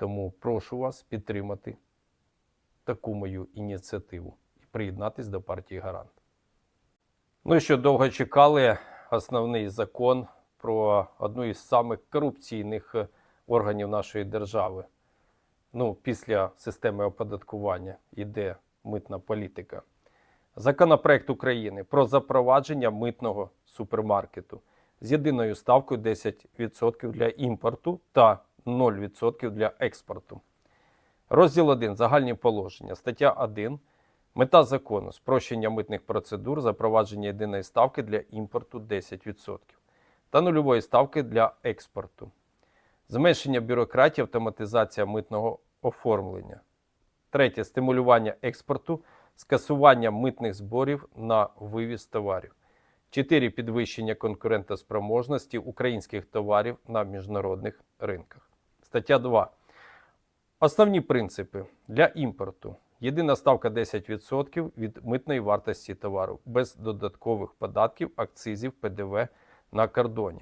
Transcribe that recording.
Тому прошу вас підтримати таку мою ініціативу і приєднатись до партії Гарант. Ну і що довго чекали основний закон про одну із самих корупційних органів нашої держави. Ну, після системи оподаткування йде митна політика. Законопроект України про запровадження митного супермаркету з єдиною ставкою 10% для імпорту та 0% для експорту. Розділ 1. Загальні положення. Стаття 1. Мета закону спрощення митних процедур, запровадження єдиної ставки для імпорту 10% та нульової ставки для експорту. Зменшення бюрократії, автоматизація митного оформлення. Третє стимулювання експорту, скасування митних зборів на вивіз товарів. 4. Підвищення конкурентоспроможності українських товарів на міжнародних ринках. Стаття 2. Основні принципи для імпорту. Єдина ставка 10% від митної вартості товару без додаткових податків, акцизів, ПДВ на кордоні.